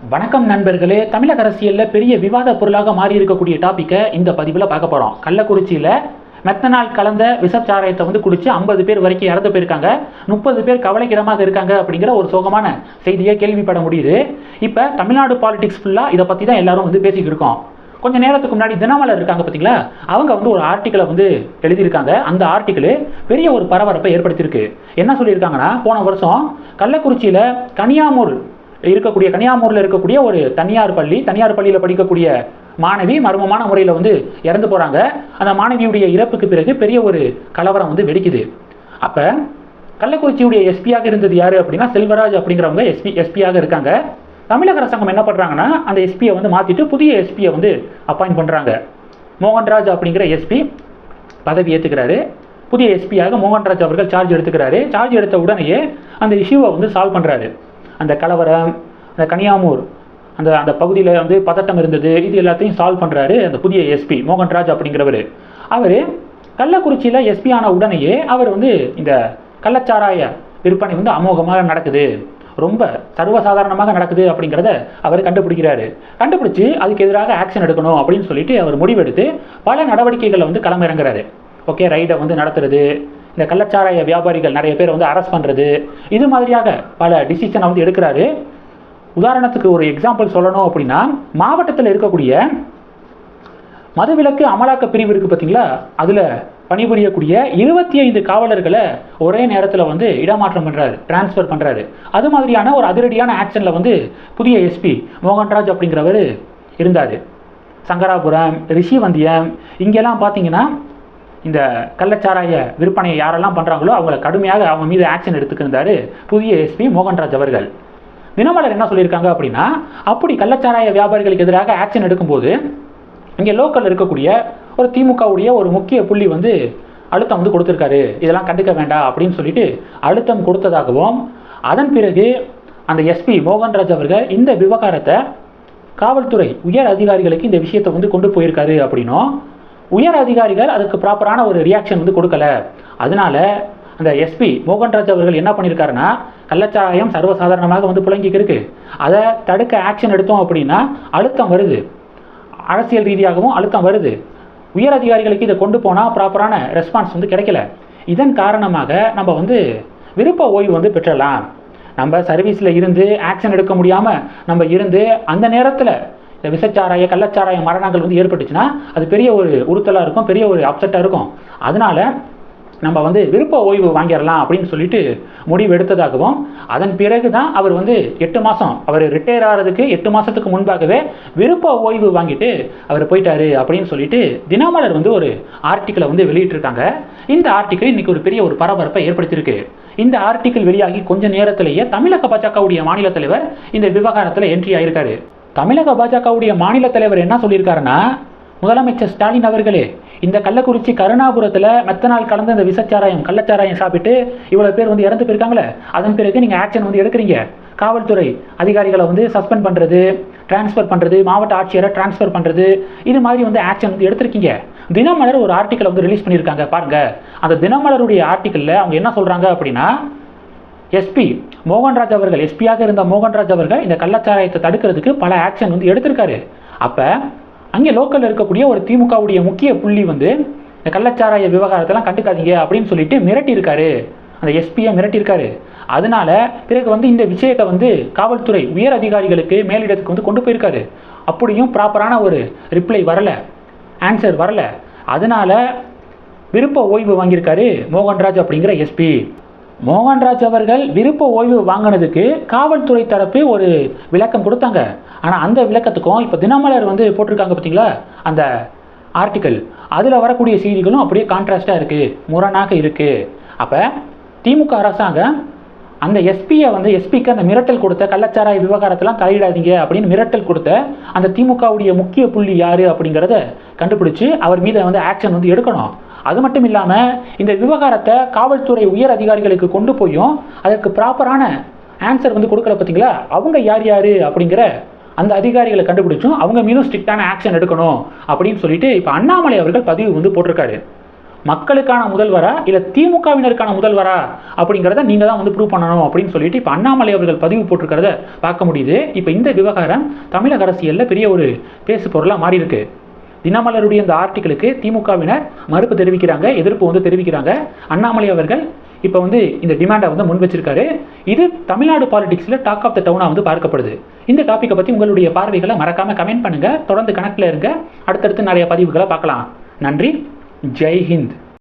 வணக்கம் நண்பர்களே தமிழக அரசியலில் பெரிய விவாத பொருளாக மாறி இருக்கக்கூடிய டாப்பிக்கை இந்த பதிவில் பார்க்க போகிறோம் கள்ளக்குறிச்சியில் மெத்தனால் கலந்த விஷச்சாராயத்தை வந்து குடிச்சு ஐம்பது பேர் வரைக்கும் இறந்து போயிருக்காங்க. முப்பது பேர் கவலைக்கிடமாக இருக்காங்க அப்படிங்கிற ஒரு சோகமான செய்தியை கேள்விப்பட முடியுது. இப்போ தமிழ்நாடு பாலிடிக்ஸ் ஃபுல்லாக இதை பற்றி தான் எல்லாரும் வந்து பேசிக்கிட்டு இருக்கோம். கொஞ்ச நேரத்துக்கு முன்னாடி தினமலர் இருக்காங்க பார்த்தீங்களா அவங்க வந்து ஒரு ஆர்டிக்கலை வந்து எழுதியிருக்காங்க. அந்த ஆர்டிக்கிள் பெரிய ஒரு பரபரப்பை ஏற்படுத்தியிருக்கு. என்ன சொல்லியிருக்காங்கன்னா போன வருஷம் கள்ளக்குறிச்சியில் கனியாமூர் இருக்கக்கூடிய கன்னியாகுமரியில் இருக்கக்கூடிய ஒரு தனியார் பள்ளி தனியார் பள்ளியில் படிக்கக்கூடிய மாணவி மர்மமான முறையில் வந்து இறந்து போகிறாங்க அந்த மாணவியுடைய இறப்புக்கு பிறகு பெரிய ஒரு கலவரம் வந்து வெடிக்குது. அப்போ கள்ளக்குறிச்சியுடைய எஸ்பியாக இருந்தது யார் அப்படின்னா செல்வராஜ் அப்படிங்கிறவங்க எஸ்பி எஸ்பியாக இருக்காங்க. தமிழக அரசாங்கம் என்ன பண்ணுறாங்கன்னா அந்த எஸ்பியை வந்து மாற்றிட்டு புதிய எஸ்பியை வந்து அப்பாயிண்ட் பண்ணுறாங்க மோகன்ராஜ் அப்படிங்கிற எஸ்பி பதவி ஏற்றுக்கிறாரு புதிய எஸ்பியாக மோகன்ராஜ் அவர்கள் சார்ஜ் எடுத்துக்கிறாரு. சார்ஜ் எடுத்த உடனேயே அந்த இஷ்யூவை வந்து சால்வ் பண்ணுறாரு அந்த கலவரம் அந்த கனியாமூர் அந்த அந்த பகுதியில் வந்து பதட்டம் இருந்தது. இது எல்லாத்தையும் சால்வ் பண்ணுறாரு அந்த புதிய எஸ்பி மோகன்ராஜ் அப்படிங்கிறவர். அவர் கள்ளக்குறிச்சியில் எஸ்பி ஆன உடனேயே அவர் வந்து இந்த கள்ளச்சாராய விற்பனை வந்து அமோகமாக நடக்குது. ரொம்ப சர்வசாதாரணமாக நடக்குது அப்படிங்கிறத அவர் கண்டுபிடிக்கிறாரு. கண்டுபிடிச்சு அதுக்கு எதிராக ஆக்ஷன் எடுக்கணும் அப்படின்னு சொல்லிட்டு அவர் முடிவெடுத்து பல நடவடிக்கைகளை வந்து களமிறங்குறாரு. ஓகே ரைடை வந்து நடத்துறது இந்த கள்ளச்சாராய வியாபாரிகள் நிறைய பேர் வந்து அரெஸ்ட் பண்ணுறது இது மாதிரியாக பல டிசிஷனை வந்து எடுக்கிறாரு. உதாரணத்துக்கு ஒரு எக்ஸாம்பிள் சொல்லணும் அப்படின்னா மாவட்டத்தில் இருக்கக்கூடிய மதுவிலக்கு அமலாக்க பிரிவு இருக்குது பார்த்தீங்களா அதில் பணிபுரியக்கூடிய இருபத்தி ஐந்து காவலர்களை ஒரே நேரத்தில் வந்து இடமாற்றம் பண்ணுறாரு டிரான்ஸ்ஃபர் பண்ணுறாரு அது மாதிரியான ஒரு அதிரடியான ஆக்ஷனில் வந்து புதிய எஸ்பி மோகன்ராஜ் அப்படிங்கிறவர் இருந்தார். சங்கராபுரம் ரிஷிவந்தியம் இங்கெல்லாம் பார்த்தீங்கன்னா இந்த கள்ளச்சாராய விற்பனையை யாரெல்லாம் பண்ணுறாங்களோ அவங்கள கடுமையாக அவங்க மீது ஆக்ஷன் எடுத்துக்கிருந்தாரு புதிய எஸ்பி மோகன்ராஜ் அவர்கள். தினமலர் என்ன சொல்லியிருக்காங்க அப்படின்னா அப்படி கள்ளச்சாராய வியாபாரிகளுக்கு எதிராக ஆக்ஷன் எடுக்கும்போது இங்கே லோக்கலில் இருக்கக்கூடிய ஒரு திமுகவுடைய ஒரு முக்கிய புள்ளி வந்து அழுத்தம் வந்து கொடுத்துருக்காரு. இதெல்லாம் கண்டுக்க வேண்டாம் அப்படின்னு சொல்லிட்டு அழுத்தம் கொடுத்ததாகவும் அதன் பிறகு அந்த எஸ்பி மோகன்ராஜ் அவர்கள் இந்த விவகாரத்தை காவல்துறை உயர் அதிகாரிகளுக்கு இந்த விஷயத்தை வந்து கொண்டு போயிருக்காரு அப்படின்னும் உயர் அதிகாரிகள் அதுக்கு ப்ராப்பரான ஒரு ரியாக்ஷன் வந்து கொடுக்கல. அதனால அந்த எஸ்பி மோகன்ராஜ் அவர்கள் என்ன பண்ணியிருக்காருன்னா கள்ளச்சாராயம் சர்வசாதாரணமாக வந்து புழங்கிக்கு இருக்கு அதை தடுக்க ஆக்ஷன் எடுத்தோம் அப்படின்னா அழுத்தம் வருது. அரசியல் ரீதியாகவும் அழுத்தம் வருது. உயர் அதிகாரிகளுக்கு இதை கொண்டு போனால் ப்ராப்பரான ரெஸ்பான்ஸ் வந்து கிடைக்கல. இதன் காரணமாக நம்ம வந்து விருப்ப ஓய்வு வந்து பெற்றலாம். நம்ம சர்வீஸில் இருந்து ஆக்ஷன் எடுக்க முடியாமல் நம்ம இருந்து அந்த நேரத்தில் இந்த விசச்சாராய கள்ளச்சாராய மரணங்கள் வந்து ஏற்பட்டுச்சுன்னா அது பெரிய ஒரு உறுத்தலாக இருக்கும் பெரிய ஒரு அப்செட்டாக இருக்கும். அதனால நம்ம வந்து விருப்ப ஓய்வு வாங்கிடலாம் அப்படின்னு சொல்லிட்டு முடிவு எடுத்ததாகவும் அதன் பிறகு தான் அவர் வந்து எட்டு மாதம் அவர் ரிட்டையர் ஆகிறதுக்கு எட்டு மாதத்துக்கு முன்பாகவே விருப்ப ஓய்வு வாங்கிட்டு அவர் போயிட்டாரு அப்படின்னு சொல்லிட்டு தினமலர் வந்து ஒரு ஆர்டிக்கிளை வந்து வெளியிட்டிருக்காங்க. இந்த ஆர்டிக்கிள் இன்னைக்கு ஒரு பெரிய ஒரு பரபரப்பை ஏற்படுத்தியிருக்கு. இந்த ஆர்டிக்கிள் வெளியாகி கொஞ்ச நேரத்திலேயே தமிழக பாஜகவுடைய மாநில தலைவர் இந்த விவகாரத்தில் என்ட்ரி ஆயிருக்காரு. தமிழக பாஜகவுடைய மாநில தலைவர் என்ன சொல்லியிருக்காருன்னா முதலமைச்சர் ஸ்டாலின் அவர்களே இந்த கள்ளக்குறிச்சி கருணாபுரத்தில் மெத்தனால் கலந்த இந்த விசச்சாராயம் கள்ளச்சாராயம் சாப்பிட்டு இவ்வளோ பேர் வந்து இறந்து போயிருக்காங்களே அதன் பிறகு நீங்கள் ஆக்ஷன் வந்து எடுக்கிறீங்க. காவல்துறை அதிகாரிகளை வந்து சஸ்பெண்ட் பண்ணுறது டிரான்ஸ்ஃபர் பண்ணுறது மாவட்ட ஆட்சியரை டிரான்ஸ்ஃபர் பண்ணுறது இது மாதிரி வந்து ஆக்ஷன் வந்து எடுத்திருக்கீங்க. தினமலர் ஒரு ஆர்டிக்கலை வந்து ரிலீஸ் பண்ணியிருக்காங்க பாருங்க. அந்த தினமலருடைய ஆர்டிக்கலில் அவங்க என்ன சொல்கிறாங்க அப்படின்னா எஸ்பி மோகன்ராஜ் அவர்கள் எஸ்பியாக இருந்த மோகன்ராஜ் அவர்கள் இந்த கள்ளச்சாராயத்தை தடுக்கிறதுக்கு பல ஆக்ஷன் வந்து எடுத்திருக்காரு. அப்போ அங்கே லோக்கலில் இருக்கக்கூடிய ஒரு திமுகவுடைய முக்கிய புள்ளி வந்து இந்த கள்ளச்சாராய விவகாரத்தெல்லாம் கண்டுக்காதீங்க அப்படின்னு சொல்லிட்டு மிரட்டியிருக்காரு. அந்த எஸ்பியை மிரட்டியிருக்காரு. அதனால பிறகு வந்து இந்த விஷயத்தை வந்து காவல்துறை உயர் அதிகாரிகளுக்கு மேலிடத்துக்கு வந்து கொண்டு போயிருக்காரு. அப்படியும் ப்ராப்பரான ஒரு ரிப்ளை வரலை. ஆன்சர் வரலை. அதனால விருப்ப ஓய்வு வாங்கியிருக்காரு மோகன்ராஜ் அப்படிங்கிற எஸ்பி மோகன்ராஜ் அவர்கள் விருப்ப ஓய்வு வாங்கினதுக்கு காவல்துறை தரப்பு ஒரு விளக்கம் கொடுத்தாங்க. ஆனால் அந்த விளக்கத்துக்கும் இப்போ தினமலர் வந்து போட்டிருக்காங்க பார்த்தீங்களா அந்த ஆர்டிக்கல் அதில் வரக்கூடிய செய்திகளும் அப்படியே கான்ட்ராஸ்டாக இருக்குது முரணாக இருக்குது அப்போ திமுக அரசாங்கம் அந்த எஸ்பியை வந்து எஸ்பிக்கு அந்த மிரட்டல் கொடுத்த கள்ளச்சாராய விவகாரத்தெல்லாம் தலையிடாதீங்க அப்படின்னு மிரட்டல் கொடுத்த அந்த திமுகவுடைய முக்கிய புள்ளி யார் அப்படிங்கிறத கண்டுபிடிச்சு அவர் மீது வந்து ஆக்ஷன் வந்து எடுக்கணும். அது மட்டும் இல்லாமல் இந்த விவகாரத்தை காவல்துறை உயர் அதிகாரிகளுக்கு கொண்டு போயும் அதற்கு ப்ராப்பரான ஆன்சர் வந்து கொடுக்கல பார்த்தீங்களா அவங்க யார் யார் அப்படிங்கிற அந்த அதிகாரிகளை கண்டுபிடிச்சும் அவங்க மீதும் ஸ்ட்ரிக்டான ஆக்ஷன் எடுக்கணும் அப்படின்னு சொல்லிட்டு இப்போ அண்ணாமலை அவர்கள் பதிவு வந்து போட்டிருக்காரு. மக்களுக்கான முதல்வரா இல்லை திமுகவினருக்கான முதல்வரா அப்படிங்கிறத நீங்கள் தான் வந்து ப்ரூவ் பண்ணணும் அப்படின்னு சொல்லிட்டு இப்போ அண்ணாமலை அவர்கள் பதிவு போட்டிருக்கிறத பார்க்க முடியுது. இப்போ இந்த விவகாரம் தமிழக அரசியலில் பெரிய ஒரு பேசு பொருளாக மாறியிருக்கு. தினமலருடைய இந்த ஆர்டிக்கிளுக்கு திமுகவினர் மறுப்பு தெரிவிக்கிறாங்க எதிர்ப்பு வந்து தெரிவிக்கிறாங்க. அண்ணாமலை அவர்கள் இப்போ வந்து இந்த டிமாண்டை வந்து முன் வச்சிருக்காரு. இது தமிழ்நாடு பாலிடிக்ஸில் டாக் ஆஃப் த டவுனாக வந்து பார்க்கப்படுது. இந்த டாப்பிக்கை பற்றி உங்களுடைய பார்வைகளை மறக்காமல் கமெண்ட் பண்ணுங்கள் தொடர்ந்து கணக்கில் இருங்க. அடுத்தடுத்து நிறைய பதிவுகளை பார்க்கலாம். நன்றி. ஜெய் ஹிந்த்.